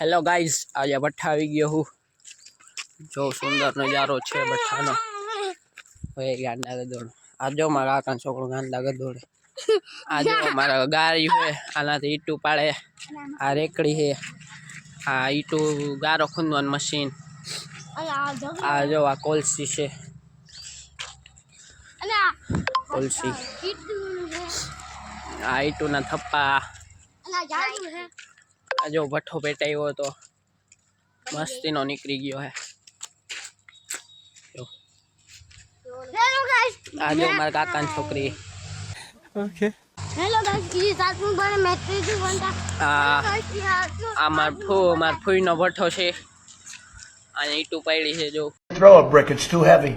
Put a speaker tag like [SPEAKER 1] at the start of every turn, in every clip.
[SPEAKER 1] Hello guys આજે ભઠ્ઠા આવી ગયો હું. જો સુંદર નજારો છે ભઠ્ઠાનો હવે ગાંડા ગદોડ આ જો મારા કાકા છોકરો ગાંડા ગદોડે આ જો મારા ગારી હોય આનાથી ઈટું પાડે. આ રેકડી છે આ ઈટું ગારો ખૂંદવાનું મશીન. આ જો આ કોલસી છે. કોલસી. આ ઈટુના થપ્પા. આ જો ભઠ્ઠો પેટાયો હતો મસ્તીનો નીકળી ગયો હે. જો. આ જો મારા કાકાની છોકરી.
[SPEAKER 2] હેલો ગાઈસ ઈ સાતમું ભણે મેટ્રિક ભણતા
[SPEAKER 1] આ આ માર ફો માર ફૂઈનો ભઠ્ઠો છે. અને ઈટું પાડી છે જો.
[SPEAKER 3] Throw a brick, it's too heavy.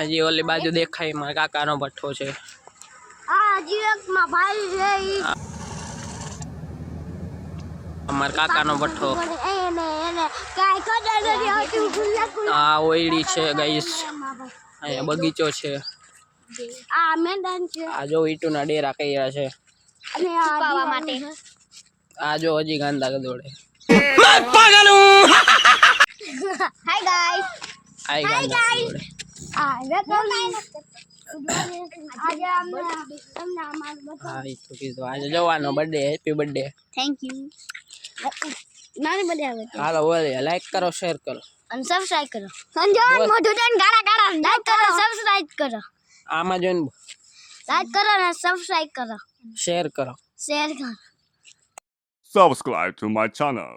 [SPEAKER 2] હજી
[SPEAKER 1] ઓલી બાજુ દેખાય મારા કાકાનો ભઠ્ઠો છે.
[SPEAKER 2] હજી એક માં ભાઈ છે ઈ
[SPEAKER 1] અમારા કાકાનો ભઠ્ઠો.
[SPEAKER 2] ભણે એને એને કાઈ ખબર નથી હોતી ગુલ્લા ગુલ્લા
[SPEAKER 1] આ ઓયડી છે ગાઈસ અહીંયા બગીચો છે.
[SPEAKER 2] આ મેદાન છે
[SPEAKER 1] આ જો ઈટુના ડેરા કર્યા છે.
[SPEAKER 2] અને આ માટે.
[SPEAKER 1] આ જો હજી ગાંડા ગદોડે
[SPEAKER 2] હાય ગાઈસ
[SPEAKER 1] હાય ગાંડા
[SPEAKER 2] આ વેલકમ આજે અમને અમને અમારું
[SPEAKER 1] હા એ તો કીધું આજે જવાનો birthday happy birthday.
[SPEAKER 2] Thank you નાની બધી આવે
[SPEAKER 1] હાલો બોલે લાઈક કરો શેર કરો.
[SPEAKER 2] અને સબસ્ક્રાઇબ કરો. સંજોન મોઢું દઈને ગાળા ગાળા લાઈક કરો સબસ્ક્રાઇબ કરો.
[SPEAKER 1] આમાં જોઈને
[SPEAKER 2] લાઈક કરો અને સબસ્ક્રાઇબ કરો.
[SPEAKER 1] શેર કરો.
[SPEAKER 2] શેર કરો.
[SPEAKER 4] Subscribe to my channel.